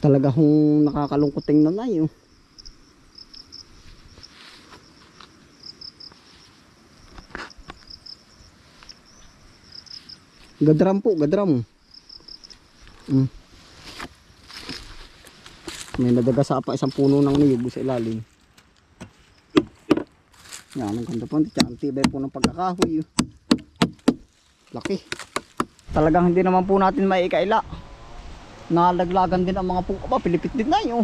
Talaga hong nakakalungkot tingnan na yun. Gadram po, gadram. Mm. May nadagasa pa isang puno ng niyog sa ilalim. Yan, ang ganda po. Tsaka tibay po ng pagkakahoy. Laki. Talagang hindi naman po natin may ikaila. Nalaglagan din ang mga po. Aba, pilipit din na yun.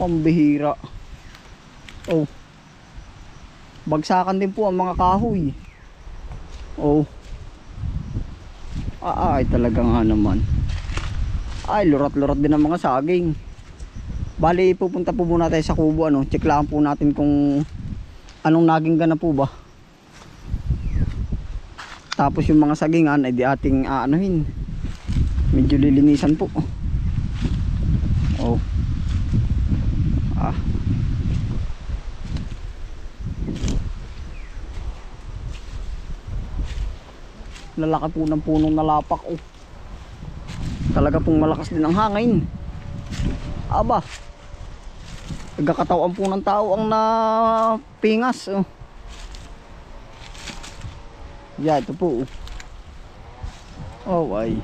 Pambihira. Oh. Bagsakan din po ang mga kahoy. Oh. Ah, ay talaga nga naman. Ay, lurat-lurat din ang mga saging. Bali, pupunta po muna tayo sa kubo. Ano, check lang po natin kung anong naging gana po ba. Tapos yung mga sagingan ay di ating aanuhin. Medyo lilinisan po. Oh. Ah. Lalaki po ng punong nalapak oh. Talaga pong malakas din ang hangin. Aba. Nagkakatawan po ng tao ang napingas oh. Yeah, ito po. Oh, ay.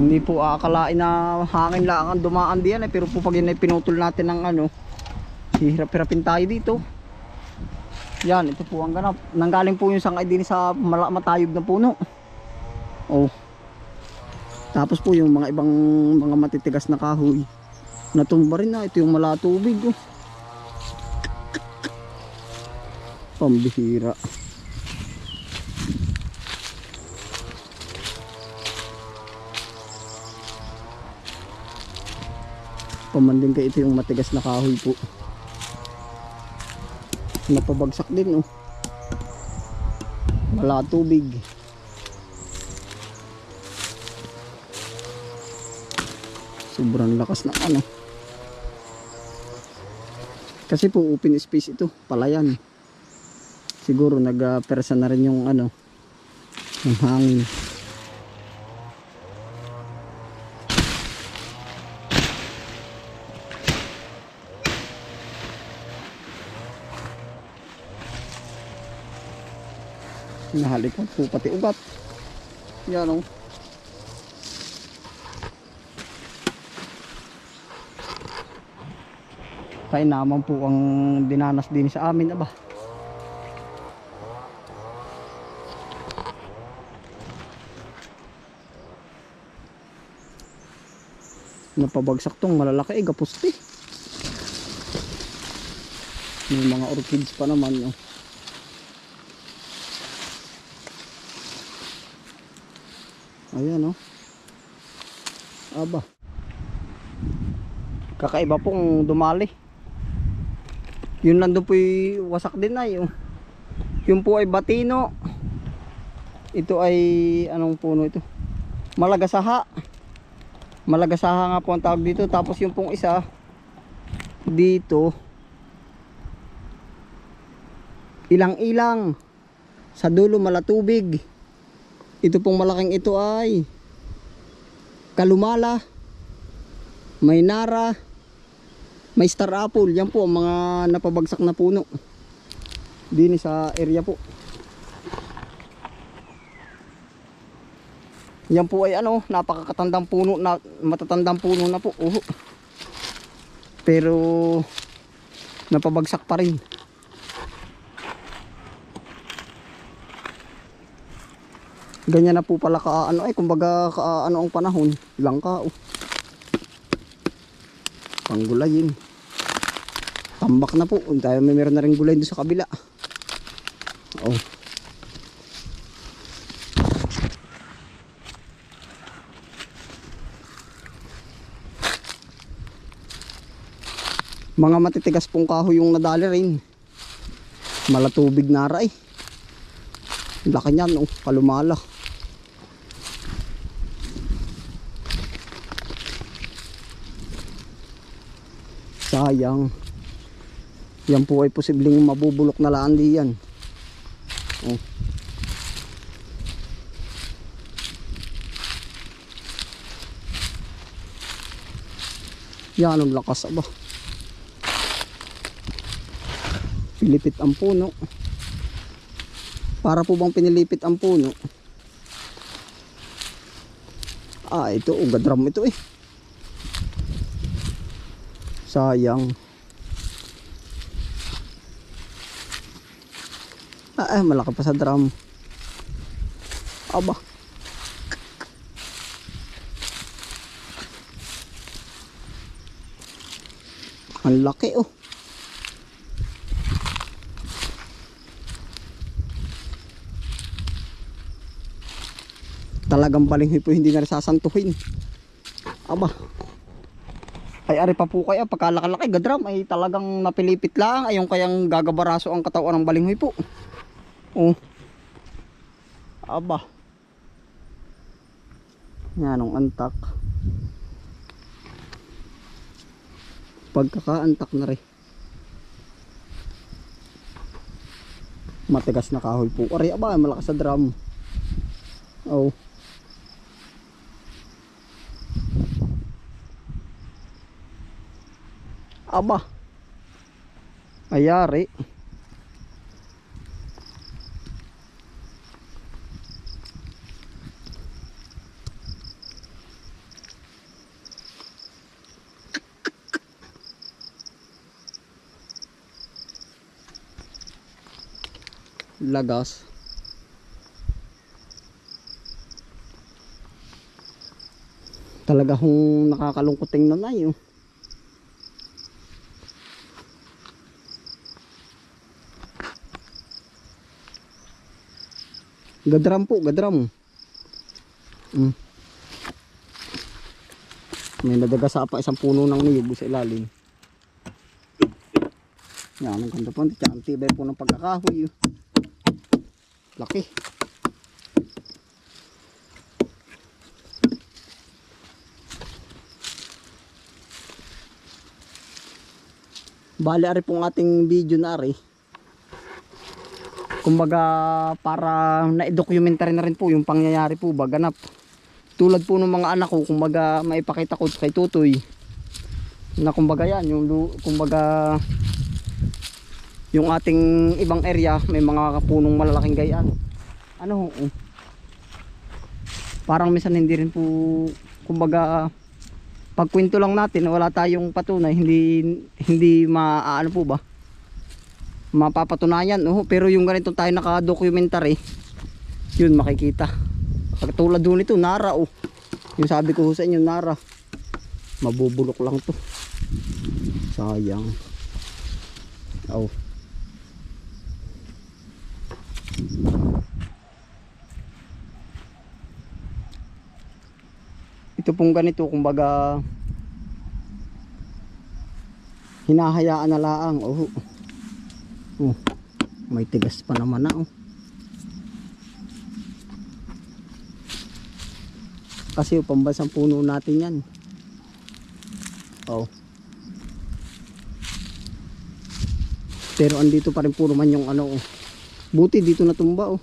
Hindi po akalain na hangin lang ang dumaan diyan eh. Pero po pag yun ay pinutol natin ng ano, hihirap-hirapin tayo dito. Yan, ito po ang ganap. Nanggaling po yung sangay din sa mala- matayog na puno. Oh. Tapos po yung mga ibang mga matitigas na kahoy. Natumba rin na. Ito yung malatubig. Oh. Pambihira. Pamandin kay ito yung matigas na kahoy po. Napabagsak din oh. Wala tubig. Sobrang lakas ng ano. Kasi po open space ito, palayan. Siguro nagpersa na rin yung ano, yung hangin. Nahalik ko po pati ugat. Yan oh. o. Kaya naman po ang dinanas din sa amin aba. Napabagsak tong malalaki eh, gapusti. May mga orchids pa naman oh. Ayan oh. Aba. Kakaiba pong dumali. Yun nandun po yung wasak din na yung. Yung po ay batino. Ito ay anong puno ito? Malagasaha. Malagasaha nga po ang tawag dito. Tapos yung pong isa dito ilang-ilang sa dulo malatubig. Ito pong malaking ito ay kalumala, may nara, may star apple. Yan po ang mga napabagsak na puno. Dini sa area po. Yan po ay ano, napakakatandang puno na matatandang puno na po. Uho. Pero napabagsak pa rin. Ganyan na po pala ka ano ay kumbaga ka ano ang panahon, langka oh. Panggulayin. Tambak na po. Tayo may meron na rin gulay doon sa kabila. Oh. Mga matitigas pong kahoy yung nadali rin. Malatubig na ray. Laki niyan, oh, kalumala. sayang. Yan po ay posibleng mabubulok na laandi yan. Oh. yan ang lakas aba. Pilipit ang puno. Para po bang pinilipit ang puno? Ah ito ugadram ito eh. Sayang. Ah, eh, malaki pa sa drum. Aba. Ang laki oh. Talagang balinghoy po hindi na sasantuhin. Aba. Ay ari pa po kaya pagkalakalaki gadram ay talagang napilipit lang ayong kayang gagabaraso ang katawan ng balinghoy po. Oh. Aba. Yan ang antak. Pagkakaantak na rin. Matigas na kahoy po. Ari aba, malakas sa drum. Oh. Aba. Ayari. Lagas. Talaga hong nakakalungkot tingnan na yun. Gadram po, gadram. Mm. May nadagasa pa isang puno ng niyog sa ilalim. Yan, ang ganda po. Tsaka ang tibay po ng pagkakahoy. Laki. Bali, ari pong ating video na ari kumbaga para na-documentary na rin po yung pangyayari po ba ganap tulad po ng mga anak ko kumbaga maipakita ko kay Tutoy na kumbaga yan yung kumbaga yung ating ibang area may mga punong malalaking gayaan ano ho oh. parang minsan hindi rin po kumbaga pagkwento lang natin wala tayong patunay hindi hindi maaano po ba mapapatunayan. Oh, pero yung ganito tayo naka-documentary yun makikita. Katulad doon ito nara oh. Yung sabi ko sa inyo nara. Mabubulok lang to. Sayang. Oh ito pong ganito kumbaga hinahayaan na laang oh Oh, may tigas pa naman na oh. Kasi yung pambansang puno natin yan. Oh. Pero andito pa rin puro man yung ano oh. Buti dito natumba oh.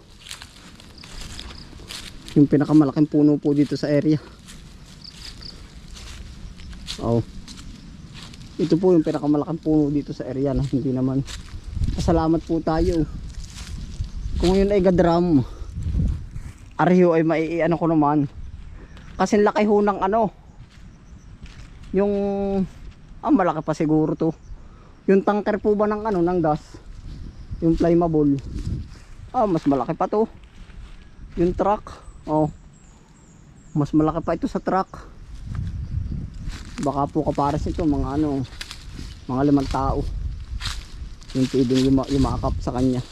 Yung pinakamalaking puno po dito sa area. Oh. Ito po yung pinakamalaking puno dito sa area na hindi naman Salamat po tayo. Kung yun ay gadram, ariho ay maiiano ko naman. Kasi laki ho ng ano, yung, ah malaki pa siguro to. Yung tanker po ba ng ano, ng gas, yung flammable. Ah, mas malaki pa to. Yung truck, oh. Mas malaki pa ito sa truck. Baka po kapares ito mga ano, mga limang tao yung pwedeng yuma, yumakap sa kanya.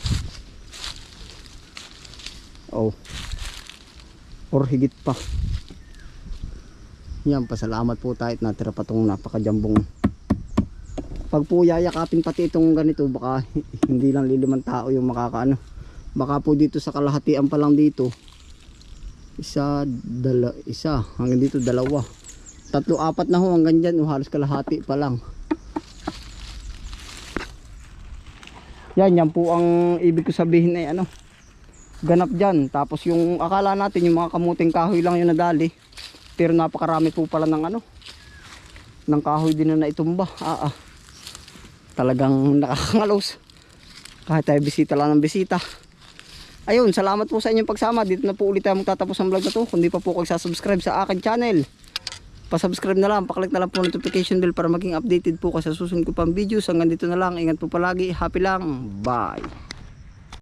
Oh. Or higit pa. Yan pasalamat po tayo at natira pa tong napakajambong. Pag po yayakapin pati itong ganito baka hindi lang lilimang tao yung makakaano. Baka po dito sa kalahatian pa lang dito isa dala isa hanggang dito dalawa. Tatlo apat na ho hanggang dyan halos kalahati pa lang Yan, yan po ang ibig ko sabihin ay ano. Ganap dyan. Tapos yung akala natin yung mga kamuting kahoy lang yung nadali. Pero napakarami po pala ng ano. ng kahoy din na naitumba. Ah, ah. Talagang nakakangalos. Kahit tayo bisita lang ng bisita. Ayun, salamat po sa inyong pagsama. Dito na po ulit tayo magtatapos ang vlog na to. Kung di pa po kayo sasubscribe sa akin channel, pasubscribe na lang, paklik na lang po notification bell para maging updated po kayo sa susunod ko pang videos. Hanggang dito na lang, ingat po palagi, happy lang, bye!